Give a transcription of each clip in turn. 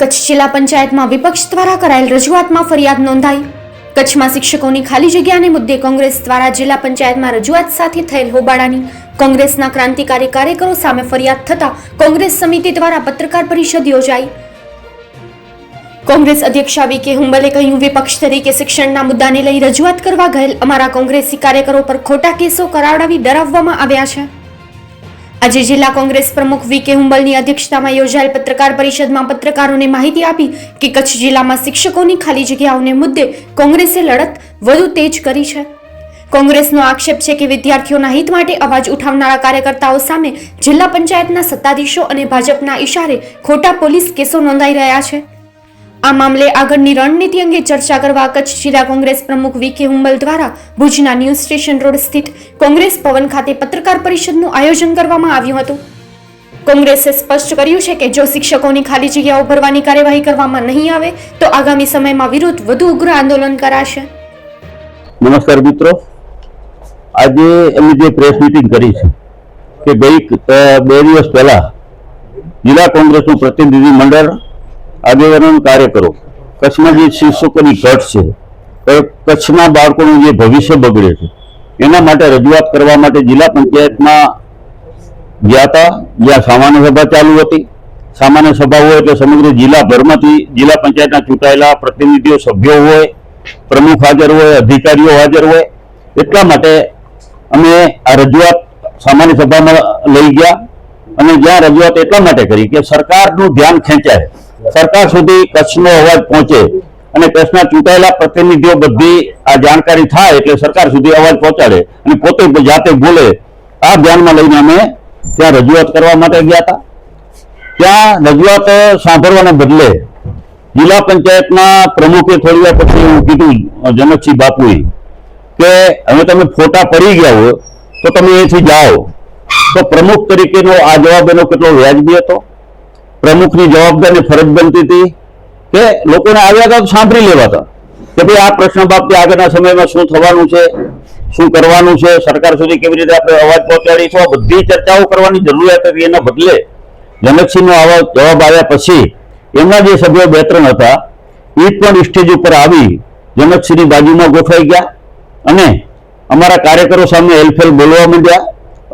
કચ્છ જિલ્લા પંચાયતમાં વિપક્ષ દ્વારા કરાયેલ રજૂઆતમાં ફરિયાદ નોંધાઈ. કચ્છમાં શિક્ષકોની ખાલી જગ્યાને મુદ્દે કોંગ્રેસ દ્વારા જિલ્લા પંચાયતમાં રજૂઆત સાથે થયેલ હોબાળાની કોંગ્રેસના ક્રાંતિકારી કાર્યકરો સામે ફરિયાદ થતા કોંગ્રેસ સમિતિ દ્વારા પત્રકાર પરિષદ યોજાઈ. કોંગ્રેસ અધ્યક્ષા વી કે હુંબલે કહ્યું, વિપક્ષ તરીકે શિક્ષણના મુદ્દાને લઈ રજૂઆત કરવા ગયેલ અમારા કોંગ્રેસી કાર્યકરો પર ખોટા કેસો કરાવડાવી ડરાવવામાં આવ્યા છે. આજે જિલ્લા કોંગ્રેસ પ્રમુખ વી કે હુંબલની અધ્યક્ષતામાં યોજાયેલ પત્રકાર પરિષદમાં પત્રકારોને માહિતી આપી કે કચ્છ જિલ્લામાં શિક્ષકોની ખાલી જગ્યાઓને મુદ્દે કોંગ્રેસે લડત વધુ તેજ કરી છે. કોંગ્રેસનો આક્ષેપ છે કે વિદ્યાર્થીઓના હિત માટે અવાજ ઉઠાવનારા કાર્યકર્તાઓ સામે જિલ્લા પંચાયતના સત્તાધીશો અને ભાજપના ઇશારે ખોટા પોલીસ કેસો નોંધાઈ રહ્યા છે. આ મામલે આગળની રણનીતિ અંગે ચર્ચા કરવા કચ્છ જિલ્લા કોંગ્રેસ પ્રમુખ વી કે હુંબલ દ્વારા ભુજના ન્યૂઝ સ્ટેશન રોડ સ્થિત કોંગ્રેસ ભવન ખાતે પત્રકાર પરિષદનું આયોજન કરવામાં આવ્યું હતું. કોંગ્રેસે સ્પષ્ટ કર્યું છે કે જો શિક્ષકોની ખાલી જગ્યાઓ ભરવાની કાર્યવાહી કરવામાં નહીં આવે, તો આગામી સમયમાં વિરુદ્ધ વધુ ઉગ્ર આંદોલન કરાશે. નમસ્કાર મિત્રો. આજે અમે જે પ્રેસ મિટિંગ કરી છે કે ગઈ બે દિવસ પહેલા જિલ્લા કોંગ્રેસનું પ્રતિનિધિ મંડળ આગેવાનો કાર્ય કરો. કચ્છમાં જે શિક્ષકોની ઘટ છે કચ્છના બાળકોનું જે ભવિષ્ય બગડે છે, એના માટે રજૂઆત કરવા માટે જિલ્લા પંચાયતમાં ગયા હતા. જ્યાં સામાન્ય સભા ચાલુ હતી. સામાન્ય સભા હોય એટલે સમગ્ર જિલ્લાભરમાંથી જિલ્લા પંચાયતના ચૂંટાયેલા પ્રતિનિધિઓ સભ્યો હોય, પ્રમુખ હાજર હોય, અધિકારીઓ હાજર હોય, એટલા માટે અમે આ રજૂઆત સામાન્ય સભામાં લઈ ગયા. અને જ્યાં રજૂઆત એટલા માટે કરી કે સરકારનું ધ્યાન ખેંચાય. સરકાર સુધી કચ્છનો અવાજ પહોંચે અને કચ્છના ચૂંટાયેલા પ્રતિનિધિઓ બધી આ જાણકારી થાય એટલે સરકાર સુધી અવાજ પહોંચાડે અને પોતે જાતે બોલે. આ ધ્યાનમાં લઈને અમે ત્યાં રજૂઆત કરવા માટે ગયા હતા. ત્યાં રજૂઆત સાંભળવાને બદલે જિલ્લા પંચાયતના પ્રમુખે થોડી વાર પછી એવું કીધું જનકસિંહ બાપુએ કે હવે તમે ફોટા પડી ગયા હો તો તમે અહીંથી જાઓ. તો પ્રમુખ તરીકેનો આ જવાબ એનો કેટલો વ્યાજબી હતો? પ્રમુખની જવાબદારી ફરજ બનતી હતી કે લોકોને આવ્યા હતા સાંભળી લેવાતા. કે ભાઈ આ પ્રશ્ન બાબતે આગળના સમયમાં શું થવાનું છે, શું કરવાનું છે, સરકાર સુધી કેવી રીતે આપણે અવાજ પહોંચાડીશું આ બધી ચર્ચાઓ કરવાની જરૂરિયાત હતી એના બદલે જનકસિંહનો આવા જવાબ આવ્યા પછી એમના જે સભ્યો બે ત્રણ હતા, એ પણ સ્ટેજ ઉપર આવી જનકસિંહની બાજુમાં ગોઠવાઈ ગયા અને અમારા કાર્યકરો સામે હેલફેલ બોલવા માંડ્યા,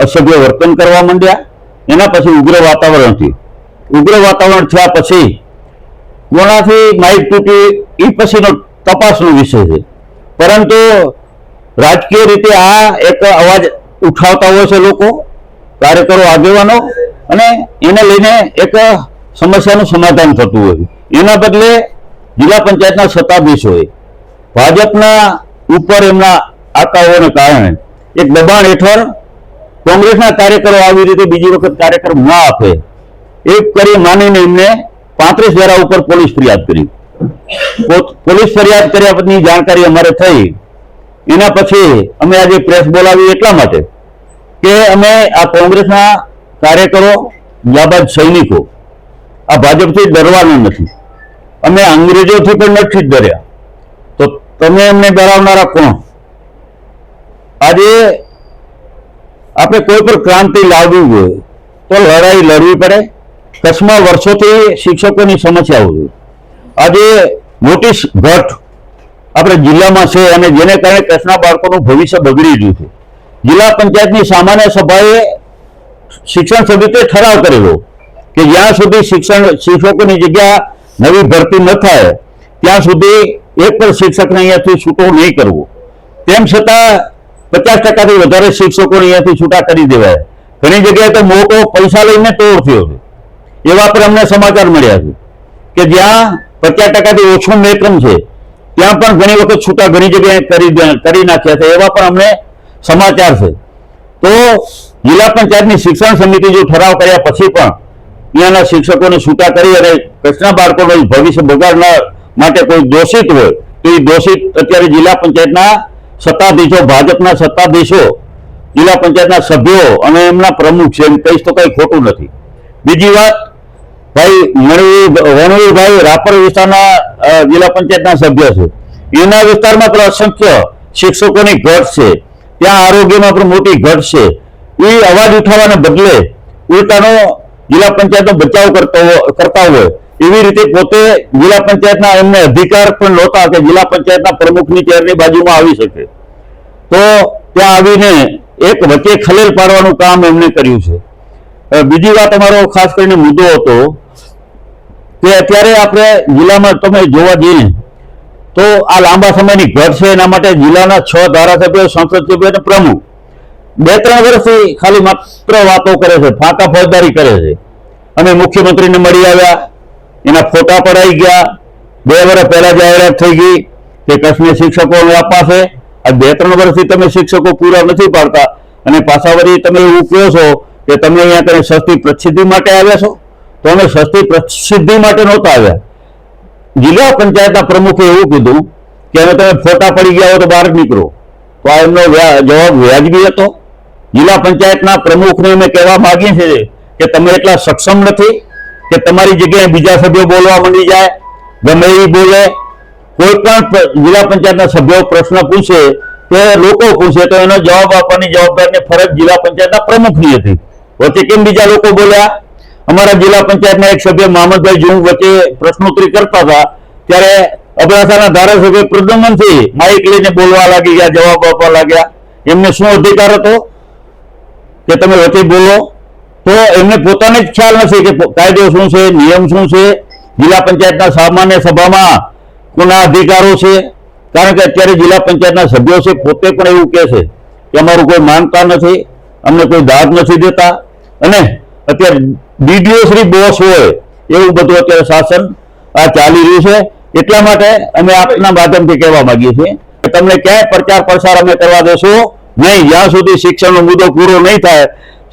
અસભ્ય વર્તન કરવા માંડ્યા, એના પછી ઉગ્ર વાતાવરણ થયું. ઉગ્ર વાતાવરણ થયા પછી કોણાથી માઇક તૂટી એ પછીનો તપાસનો વિષય છે. પરંતુ રાજકીય રીતે આ એક અવાજ ઉઠાવતા હોય છે લોકો, કાર્યકરો, આગેવાનો, અને એને લઈને એક સમસ્યાનું સમાધાન થતું હોય એના બદલે જિલ્લા પંચાયતના સત્તાધીશોએ ભાજપના ઉપર એમના આકાઓને કારણે એક દબાણ હેઠળ કોંગ્રેસના કાર્યકરો આવી રીતે બીજી વખત કાર્યક્રમ ના આપે. એક કરી માનીને એમને પાંત્રીસ ધારા ઉપર પોલીસ ફરિયાદ કરી. પોલીસ ફરિયાદ કર્યા પછીની જાણકારી અમારે થઈ. એના પછી અમે આજે પ્રેસ બોલાવી એટલા માટે કે અમે આ કોંગ્રેસના કાર્યકરો જાબાદ સૈનિકો, આ ભાજપથી ડરવાના નથી. અમે અંગ્રેજોથી પણ નથી જ ડર્યા. તો તમે એમને ડરાવનારા કોણ? આજે આપણે કોઈ પણ ક્રાંતિ લાવવી હોય તો લડાઈ લડવી પડે. કચ્છમાં વર્ષોથી શિક્ષકોની સમસ્યાઓ છે આજે મોટી સ- ઘટ આપણે જિલ્લામાં છે અને જેને કારણે કચ્છના બાળકોનું ભવિષ્ય બગડી રહ્યું છે. જિલ્લા પંચાયતની સામાન્ય સભાએ શિક્ષણ સમિતિએ ઠરાવ કરેલો કે જ્યાં સુધી શિક્ષણ શિક્ષકોની જગ્યા નવી ભરતી ન થાય, ત્યાં સુધી એક પણ શિક્ષકને અહીંયાથી છૂટો નહીં કરવો. તેમ છતાં પચાસ ટકાથી વધારે શિક્ષકોને અહીંયાથી છૂટા કરી દેવાય. ઘણી જગ્યાએ તો મોટો પૈસા લઈને તોડ થયો છે. એવા પણ અમને સમાચાર મળ્યા છે કે જ્યાં પચાસ ટકાથી ઓછું મેકમ છે, ત્યાં પણ ઘણી વખત છૂટા ઘણી જગ્યાએ કરી કરી નાખ્યા છે, એવા પણ અમને સમાચાર છે. તો જિલ્લા પંચાયતની શિક્ષણ સમિતિ જો ઠરાવ કર્યા પછી પણ ત્યાંના શિક્ષકોને છૂટા કરી અને કચ્છના બાળકોનું ભવિષ્ય બગાડનાર માટે કોઈ દોષિત હોય, તો એ દોષિત અત્યારે જિલ્લા પંચાયતના સત્તાધીશો, ભાજપના સત્તાધીશો, જિલ્લા પંચાયતના સભ્યો અને એમના પ્રમુખ છે, એમ કહીશ તો કંઈ ખોટું નથી. બીજી વાત ભાઈ, મણવી વણવીભાઈ રાપર વિસ્તારના જિલ્લા પંચાયતના સભ્ય છે. એના વિસ્તારમાં પણ અસંખ્ય શિક્ષકોની ઘટ છે. ત્યાં આરોગ્યમાં પણ મોટી ઘટ છે. એ અવાજ ઉઠાવવાને બદલે ઉલટાનો જિલ્લા પંચાયતનો બચાવ કરતો કરતા હોય. એવી રીતે પોતે જિલ્લા પંચાયતના એમને અધિકાર પણ નહોતા કે જિલ્લા પંચાયતના પ્રમુખની ચેરની બાજુમાં આવી શકે. તો ત્યાં આવીને એક વચ્ચે ખલેલ પાડવાનું કામ એમને કર્યું છે. બીજી વાત અમારો ખાસ કરીને મુદ્દો હતો કે અત્યારે આપણે જિલ્લામાં તમે જોવા જઈએ તો આ લાંબા સમયની ઘટ છે, એના માટે જિલ્લાના છ ધારાસભ્યો, સંસદ સભ્યો અને પ્રમુખ. બે ત્રણ વર્ષથી ખાલી માત્ર વાતો કરે છે, ફાંકા ફોજદારી કરે છે. અમે મુખ્યમંત્રીને મળી આવ્યા, એના ફોટા પડાઈ ગયા. બે વર્ષ પહેલા જાહેરાત થઈ ગઈ કે કચ્છને શિક્ષકો અપાશે આ બે ત્રણ વર્ષથી તમે શિક્ષકો પૂરા નથી પાડતા. અને પાછા વળી તમે એવું કહો છો કે તમે અહીંયા કઈ સસ્તી પ્રસિદ્ધિ માટે આવ્યા છો? તો અમે સસ્તી પ્રસિદ્ધિ માટે નહોતા આવ્યા. જિલ્લા પંચાયતના પ્રમુખે એવું કીધું કે હવે તમે ફોટા પડી ગયા હો તો બહાર નીકળો. તો આ એમનો જવાબ વ્યાજબી હતો. જિલ્લા પંચાયતના પ્રમુખને અમે કહેવા માગીએ છીએ કે તમે એટલા સક્ષમ નથી કે તમારી જગ્યાએ બીજા સભ્યો બોલવા માંડી જાય, ગમે એ બોલે. કોઈ પણ જિલ્લા પંચાયતના સભ્યો પ્રશ્ન પૂછે, કે લોકો પૂછે, તો એનો જવાબ આપવાની જવાબદારી ફરજ જિલ્લા પંચાયતના પ્રમુખની હતી. વચ્ચે કેમ બીજા લોકો બોલ્યા? અમારા જિલ્લા પંચાયતના એક સભ્ય મહમદભાઈ જૂન વચ્ચે પ્રશ્નોત્તરી કરતા હતા. ત્યારે અબડાસાના ધારાસભ્ય પ્રદ્યુમનસિંહ માઇક લઈને બોલવા લાગી ગયા, જવાબ આપવા લાગ્યા. એમને શું અધિકાર હતો કે તમે વચ્ચે બોલો? તો એમને પોતાને જ ખ્યાલ નથી કે કાયદો શું છે, નિયમ શું છે. જિલ્લા પંચાયતના સામાન્ય સભામાં કોના અધિકારો છે? કારણ કે અત્યારે જિલ્લા પંચાયતના સભ્યો છે, પોતે પણ એવું કહે છે કે અમારું કોઈ માનતા નથી, અમને કોઈ દાદ નથી દેતા. અને અત્યારે ડીડીઓ શ્રી બોસ હોય એવું બધું અત્યારે શાસન આ ચાલી રહ્યું છે. એટલા માટે અમે આપના માધ્યમથી કહેવા માંગીએ છીએ કે તમને ક્યાંય પ્રચાર પ્રસાર અમે કરવા દેશો નહીં. જ્યાં સુધી શિક્ષણનો મુદ્દો પૂરો નહીં થાય,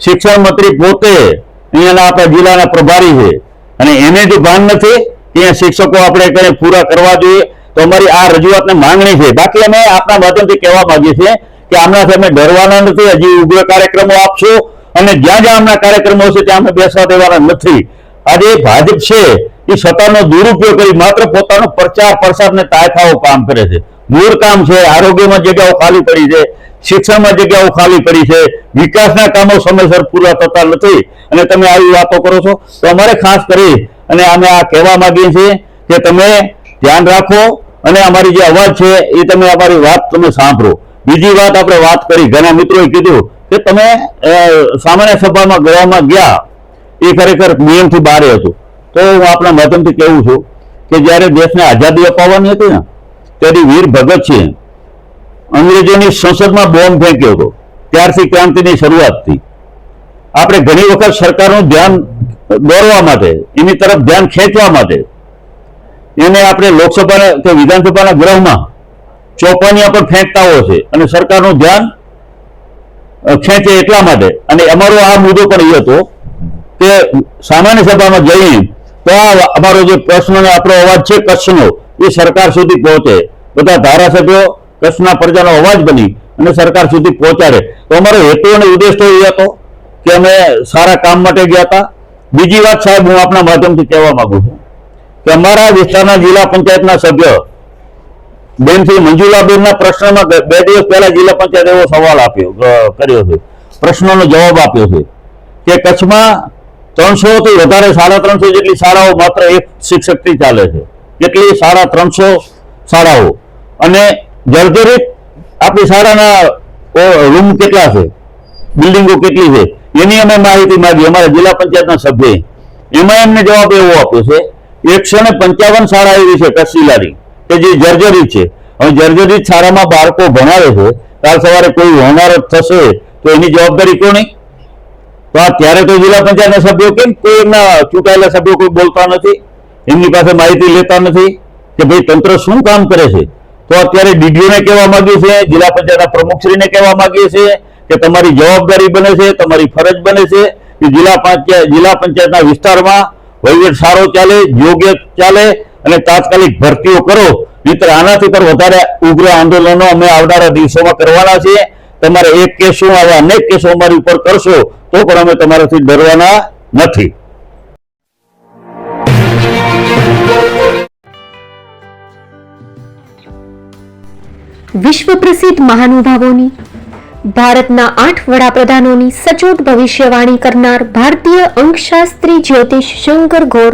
શિક્ષણ મંત્રી પોતે અહીંયાના આપણા જિલ્લાના પ્રભારી છે. અને એને જો ભાન નથી ત્યાં શિક્ષકો આપણે કઈ પૂરા કરવા જોઈએ. તો અમારી આ રજૂઆતને માંગણી છે. બાકી અમે આપના માધ્યમથી કહેવા માંગીએ છીએ કે આમનાથી અમે ડરવાના નથી. હજી ઉગ્ર કાર્યક્રમો આપશો. અને જ્યાં જ્યાં આમના કાર્યક્રમો છે, ત્યાં અમે બેસવા દેવાના નથી. આજે ભાજપ છે, એ સત્તાનો દુરુપયોગ કરી માત્ર પોતાનો પ્રચાર પ્રસારને તાયફાઓ કામ કરે છે. મૂળ કામ છે, આરોગ્યમાં જગ્યાઓ ખાલી પડી છે, શિક્ષણમાં જગ્યાઓ ખાલી પડી છે, વિકાસના કામો સમયસર પૂરા થતા નથી. અને તમે આવી વાતો કરો છો, તો અમારે ખાસ કરી, અને અમે આ કહેવા માંગીએ છીએ કે તમે ધ્યાન રાખો, અને અમારી જે અવાજ છે, એ તમે અમારી વાત તમે સાંભળો. બીજી વાત આપણે વાત કરી, ઘણા મિત્રોએ કીધું કે તમે સામાન્ય સભામાં ગૃહમાં ગયા, એ ખરેખર નિયમથી બહાર હતું તો હું આપણા માધ્યમથી કહેવું છું કે જ્યારે દેશને આઝાદી અપાવવાની હતી ને ત્યારે વીર ભગતસિંહ અંગ્રેજોની સંસદમાં બોમ્બ ફેંક્યો હતો. ત્યારથી ક્રાંતિની શરૂઆત થઈ. આપણે ઘણી વખત સરકારનું ધ્યાન દોરવા માટે, એની તરફ ધ્યાન ખેંચવા માટે, એને આપણે લોકસભા કે વિધાનસભાના ગૃહમાં ચોપાનિયા પર ફેંકતા હોય છે. અને સરકારનું ધ્યાન ખેંચે એટલા માટે. અને અમારો આ મુદ્દો પણ એ હતો કે સામાન્ય સભામાં જઈને તો અમારો જે પ્રશ્ન આપણો અવાજ છે કચ્છનો એ સરકાર સુધી પહોંચે. બધા ધારાસભ્યો કચ્છના પ્રજાનો અવાજ બની અને સરકાર સુધી પહોંચાડે તો અમારો હેતુ અને ઉદ્દેશ તો એ હતો કે અમે સારા કામ માટે ગયા હતા. બીજી વાત સાહેબ, હું આપના માધ્યમથી કહેવા માંગુ છું કે અમારા વિસ્તારના જિલ્લા પંચાયતના સભ્ય બેનથી મંજુલાબેનના પ્રશ્નમાં બે દિવસ પહેલા જિલ્લા પંચાયત એવો સવાલ આપ્યો કર્યો છે. પ્રશ્નનો જવાબ આપ્યો છે કે કચ્છમાં ત્રણસો થી વધારે સાડા ત્રણસો જેટલી શાળાઓ માત્ર એક શિક્ષકથી ચાલે છે. કેટલી? સાડા ત્રણસો શાળાઓ. અને જર્જરિત આપણી શાળાના રૂમ કેટલા છે? બિલ્ડિંગો કેટલી છે? એની અમે માહિતી માગી, અમારા જિલ્લા પંચાયતના સભ્યએ. એમાં એમને જવાબ એવો આપ્યો છે, એકસો ને પંચાવન શાળા એવી છે કચ્છ જિલ્લાની. કે જે જર્જરિત છે. હવે જર્જરિત શાળામાં બાળકો ભણાવે છે, કાલ સવારે કોઈ હોનારત થશે તો એની જવાબદારી કોની? તો આ ત્યારે તો જિલ્લા પંચાયતના સભ્યો કેમ? કોઈ એમના ચૂંટાયેલા સભ્યો કોઈ બોલતા નથી? એમની પાસે માહિતી લેતા નથી? કે ભાઈ તંત્ર શું કામ કરે છે? તો અત્યારે ડીડીઓને કહેવા માંગીએ છીએ, જિલ્લા પંચાયતના પ્રમુખશ્રીને કહેવા માંગીએ છીએ કે તમારી જવાબદારી બને છે, તમારી ફરજ બને છે કે જિલ્લા પંચાયત જિલ્લા પંચાયતના વિસ્તારમાં વહીવટ સારો ચાલે, યોગ્ય ચાલે અને તાત્કાલિક ભરતીઓ કરો. નહીતર આનાથી પણ વધારે ઉગ્ર આંદોલનો અમે આવનારા દિવસોમાં કરવાના છીએ. તમારે એક કેસો આવા અનેક કેસો અમારી ઉપર કરશો, તો પણ અમે તમારાથી ડરવાના નથી. વિશ્વ પ્રસિદ્ધ મહાનુભાવોની, ભારતના આઠ વડાપ્રધાનોની સચોટ ભવિષ્યવાણી કરનાર ભારતીય અંકશાસ્ત્રી જ્યોતિષ શંકર ઘોર